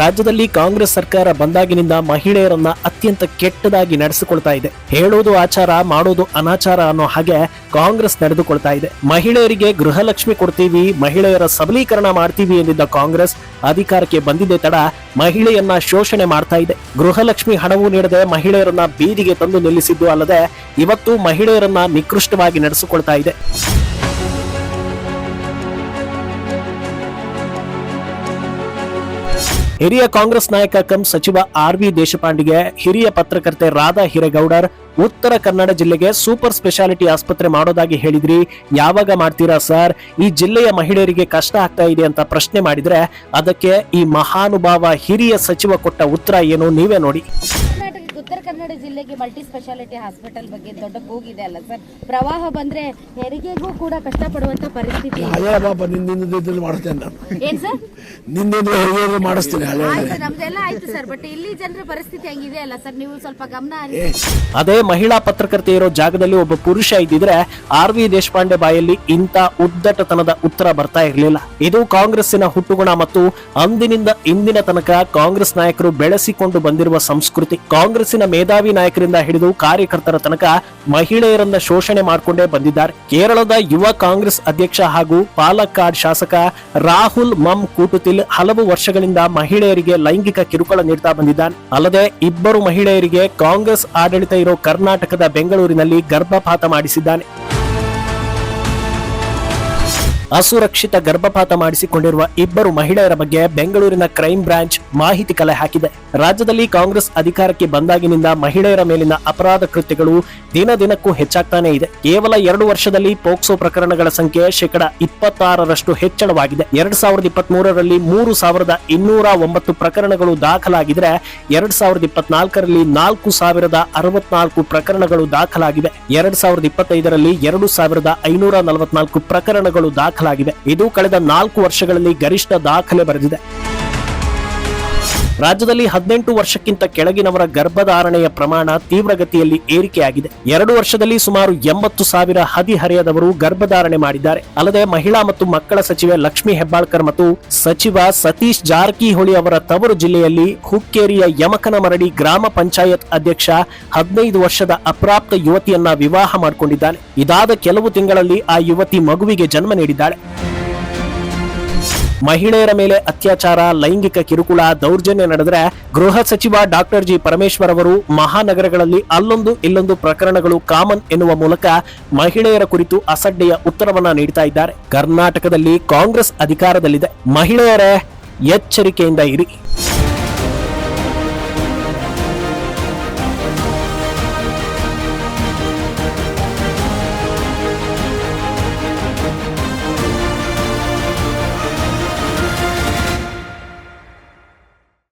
ರಾಜ್ಯದಲ್ಲಿ ಕಾಂಗ್ರೆಸ್ ಸರ್ಕಾರ ಬಂದಾಗಿನಿಂದ ಮಹಿಳೆಯರನ್ನ ಅತ್ಯಂತ ಕೆಟ್ಟದಾಗಿ ನಡೆಸಿಕೊಳ್ತಾ ಇದೆ. ಹೇಳೋದು ಆಚಾರ, ಮಾಡೋದು ಅನಾಚಾರ ಅನ್ನೋ ಹಾಗೆ ಕಾಂಗ್ರೆಸ್ ನಡೆದುಕೊಳ್ತಾ ಇದೆ. ಮಹಿಳೆಯರಿಗೆ ಗೃಹಲಕ್ಷ್ಮಿ ಕೊಡ್ತೀವಿ, ಮಹಿಳೆಯರ ಸಬಲೀಕರಣ ಮಾಡ್ತೀವಿ ಎಂದಿದ್ದ ಕಾಂಗ್ರೆಸ್ ಅಧಿಕಾರಕ್ಕೆ ಬಂದಿದೆ ತಡ ಮಹಿಳೆಯನ್ನ ಶೋಷಣೆ ಮಾಡ್ತಾ ಇದೆ. ಗೃಹಲಕ್ಷ್ಮಿ ಹಣವು ನೀಡದೆ ಮಹಿಳೆಯರನ್ನ ಬೀದಿಗೆ ತಂದು ನಿಲ್ಲಿಸಿದ್ದು ಅಲ್ಲದೆ ಇವತ್ತು ಮಹಿಳೆಯರನ್ನ ನಿಕೃಷ್ಟವಾಗಿ ನಡೆಸಿಕೊಳ್ತಾ ಇದೆ. ಹಿರಿಯ ಕಾಂಗ್ರೆಸ್ ನಾಯಕ ಕಂ ಸಚಿವ ಆರ್ ವಿ ದೇಶಪಾಂಡೆಗೆ ಹಿರಿಯ ಪತ್ರಕರ್ತೆ ರಾಧಾ ಹಿರೇಗೌಡರ್, ಉತ್ತರ ಕನ್ನಡ ಜಿಲ್ಲೆಗೆ ಸೂಪರ್ ಸ್ಪೆಷಾಲಿಟಿ ಆಸ್ಪತ್ರೆ ಮಾಡೋದಾಗಿ ಹೇಳಿದ್ರಿ. ಯಾವಾಗ ಮಾಡ್ತೀರಾ ಸರ್? ಈ ಜಿಲ್ಲೆಯ ಮಹಿಳೆಯರಿಗೆ ಕಷ್ಟ ಆಗ್ತಾ ಇದೆ ಅಂತ ಪ್ರಶ್ನೆ ಮಾಡಿದ್ರೆ ಅದಕ್ಕೆ ಈ ಮಹಾನುಭಾವ ಹಿರಿಯ ಸಚಿವ ಕೊಟ್ಟ ಉತ್ತರ ಏನು? ನೀವೇ ನೋಡಿ. ಕನ್ನಡ ಜಿಲ್ಲೆಗೆ ಮಲ್ಟಿ ಸ್ಪೆಷಾಲಿಟಿ ಹಾಸ್ಪಿಟಲ್ ಬಗ್ಗೆ ದೊಡ್ಡ ಕೂಗಿದೆ ಅಲ್ಲ ಸರ್? ಪ್ರವಾಹ ಬಂದ್ರೆ ಹೆರಿಗೆಗೂ ಕೂಡ ಕಷ್ಟಪಡುವಂತ ಪರಿಸ್ಥಿತಿ. ಹಳೆ ಪಾಪ ನಿಂದಿಂದ ಇದ್ರಲ್ಲಿ ಮಾಡಿಸ್ತೇನೆ ನಾನು ಏನ್ ಸರ್? ಮಾಡಿಸ್ತೀನಿ ಹಳೆ ಆಯ್ತು ನಮ್ದೆಲ್ಲ ಆಯ್ತು ಸರ್ ಬಟ್ ಇಲ್ಲಿ ಜನರ ಪರಿಸ್ಥಿತಿ ಹಂಗಿದೆ ಅಲ್ಲ ಸರ್? ನೀವು ಸ್ವಲ್ಪ ಗಮನ ಅದೇ ಮಹಿಳಾ ಪತ್ರಕರ್ತೆ ಇರೋ ಜಾಗದಲ್ಲಿ ಒಬ್ಬ ಪುರುಷ ಇದ್ದಿದ್ರೆ ಆರ್ ವಿ ದೇಶಪಾಂಡೆ ಬಾಯಲ್ಲಿ ಇಂಥ ಉದ್ದಟತನದ ಉತ್ತರ ಬರ್ತಾ ಇರಲಿಲ್ಲ. ಇದು ಕಾಂಗ್ರೆಸ್ಸಿನ ಹುಟ್ಟುಗುಣ ಮತ್ತು ಅಂದಿನಿಂದ ಇಂದಿನ ತನಕ ಕಾಂಗ್ರೆಸ್ ನಾಯಕರು ಬೆಳೆಸಿಕೊಂಡು ಬಂದಿರುವ ಸಂಸ್ಕೃತಿ. ಕಾಂಗ್ರೆಸ್ಸಿನ ಮೇಧಾವಿ ನಾಯಕರಿಂದ ಹಿಡಿದು ಕಾರ್ಯಕರ್ತರ ತನಕ ಮಹಿಳೆಯರನ್ನ ಶೋಷಣೆ ಮಾಡಿಕೊಂಡೇ ಬಂದಿದ್ದಾರೆ. ಕೇರಳದ ಯುವ ಕಾಂಗ್ರೆಸ್ ಅಧ್ಯಕ್ಷ ಹಾಗೂ ಪಾಲಕ್ಕಾಡ್ ಶಾಸಕ ರಾಹುಲ್ ಮಮ್ ಕೂಟುತಿಲ್ ಹಲವು ವರ್ಷಗಳಿಂದ ಮಹಿಳೆಯರಿಗೆ ಲೈಂಗಿಕ ಕಿರುಕುಳ ನೀಡ್ತಾ ಬಂದಿದ್ದಾನೆ. ಅಲ್ಲದೆ ಇಬ್ಬರು ಮಹಿಳೆಯರಿಗೆ ಕಾಂಗ್ರೆಸ್ ಆಡಳಿತ ಇರೋ ಕರ್ನಾಟಕದ ಬೆಂಗಳೂರಿನಲ್ಲಿ ಗರ್ಭಪಾತ ಮಾಡಿಸಿದ್ದಾನೆ. ಅಸುರಕ್ಷಿತ ಗರ್ಭಪಾತ ಮಾಡಿಸಿಕೊಂಡಿರುವ ಇಬ್ಬರು ಮಹಿಳೆಯರ ಬಗ್ಗೆ ಬೆಂಗಳೂರಿನ ಕ್ರೈಂ ಬ್ರಾಂಚ್ ಮಾಹಿತಿ ಕಲೆ ಹಾಕಿದೆ. ರಾಜ್ಯದಲ್ಲಿ ಕಾಂಗ್ರೆಸ್ ಅಧಿಕಾರಕ್ಕೆ ಬಂದಾಗಿನಿಂದ ಮಹಿಳೆಯರ ಮೇಲಿನ ಅಪರಾಧ ಕೃತ್ಯಗಳು ದಿನ ದಿನಕ್ಕೂ ಹೆಚ್ಚಾಗ್ತಾನೆ ಇದೆ. ಕೇವಲ ಎರಡು ವರ್ಷದಲ್ಲಿ ಪೋಕ್ಸೋ ಪ್ರಕರಣಗಳ ಸಂಖ್ಯೆ ಶೇಕಡ ಇಪ್ಪತ್ತಾರರಷ್ಟು ಹೆಚ್ಚಳವಾಗಿದೆ. ಎರಡ್ ಸಾವಿರದ ಇಪ್ಪತ್ತ್ ಮೂರರಲ್ಲಿ ಮೂರು ಸಾವಿರದ ಇನ್ನೂರ ಒಂಬತ್ತು ಪ್ರಕರಣಗಳು ದಾಖಲಾಗಿದ್ರೆ ಎರಡ್ ಸಾವಿರದ ಇಪ್ಪತ್ನಾಲ್ಕರಲ್ಲಿ ನಾಲ್ಕು ಸಾವಿರದ ಅರವತ್ನಾಲ್ಕು ಪ್ರಕರಣಗಳು ದಾಖಲಾಗಿವೆ. ಎರಡ್ ಸಾವಿರದ ಇಪ್ಪತ್ತೈದರಲ್ಲಿ ಎರಡು ಸಾವಿರದ ಐನೂರ ನಲವತ್ನಾಲ್ಕು ಪ್ರಕರಣಗಳು ದಾಖಲಾಗಿವೆ ಇದು ಕಳೆದ ನಾಲ್ಕು ವರ್ಷಗಳಲ್ಲಿ ಗರಿಷ್ಠ ದಾಖಲೆ ಬರೆದಿದೆ. ರಾಜ್ಯದಲ್ಲಿ ಹದಿನೆಂಟು ವರ್ಷಕ್ಕಿಂತ ಕೆಳಗಿನವರ ಗರ್ಭಧಾರಣೆಯ ಪ್ರಮಾಣ ತೀವ್ರಗತಿಯಲ್ಲಿ ಏರಿಕೆಯಾಗಿದೆ. ಎರಡು ವರ್ಷದಲ್ಲಿ ಸುಮಾರು ಎಂಬತ್ತು ಸಾವಿರ ಹದಿಹರೆಯದವರು ಗರ್ಭಧಾರಣೆ ಮಾಡಿದ್ದಾರೆ. ಅಲ್ಲದೆ ಮಹಿಳಾ ಮತ್ತು ಮಕ್ಕಳ ಸಚಿವೆ ಲಕ್ಷ್ಮಿ ಹೆಬ್ಬಾಳ್ಕರ್ ಮತ್ತು ಸಚಿವ ಸತೀಶ್ ಜಾರಕಿಹೊಳಿ ಅವರ ತವರು ಜಿಲ್ಲೆಯಲ್ಲಿ ಹುಕ್ಕೇರಿಯ ಯಮಕನಮರಡಿ ಗ್ರಾಮ ಪಂಚಾಯತ್ ಅಧ್ಯಕ್ಷ, ಹದಿನೈದು ವರ್ಷದ ಅಪ್ರಾಪ್ತ ಯುವತಿಯನ್ನ ವಿವಾಹ ಮಾಡಿಕೊಂಡಿದ್ದಾನೆ. ಇದಾದ ಕೆಲವು ತಿಂಗಳಲ್ಲಿ ಆ ಯುವತಿ ಮಗುವಿಗೆ ಜನ್ಮ ನೀಡಿದ್ದಾಳೆ. ಮಹಿಳೆಯರ ಮೇಲೆ ಅತ್ಯಾಚಾರ, ಲೈಂಗಿಕ ಕಿರುಕುಳ, ದೌರ್ಜನ್ಯ ನಡೆದರೆ ಗೃಹ ಸಚಿವ ಡಾಕ್ಟರ್ ಜಿ ಪರಮೇಶ್ವರ್ ಅವರು ಮಹಾನಗರಗಳಲ್ಲಿ ಅಲ್ಲೊಂದು ಇಲ್ಲೊಂದು ಪ್ರಕರಣಗಳು ಕಾಮನ್ ಎನ್ನುವ ಮೂಲಕ ಮಹಿಳೆಯರ ಕುರಿತು ಅಸಡ್ಡೆಯ ಉತ್ತರವನ್ನ ನೀಡ್ತಾ ಇದ್ದಾರೆ. ಕರ್ನಾಟಕದಲ್ಲಿ ಕಾಂಗ್ರೆಸ್ ಅಧಿಕಾರದಲ್ಲಿದೆ. ಮಹಿಳೆಯರೇ ಎಚ್ಚರಿಕೆಯಿಂದ ಇರಿ.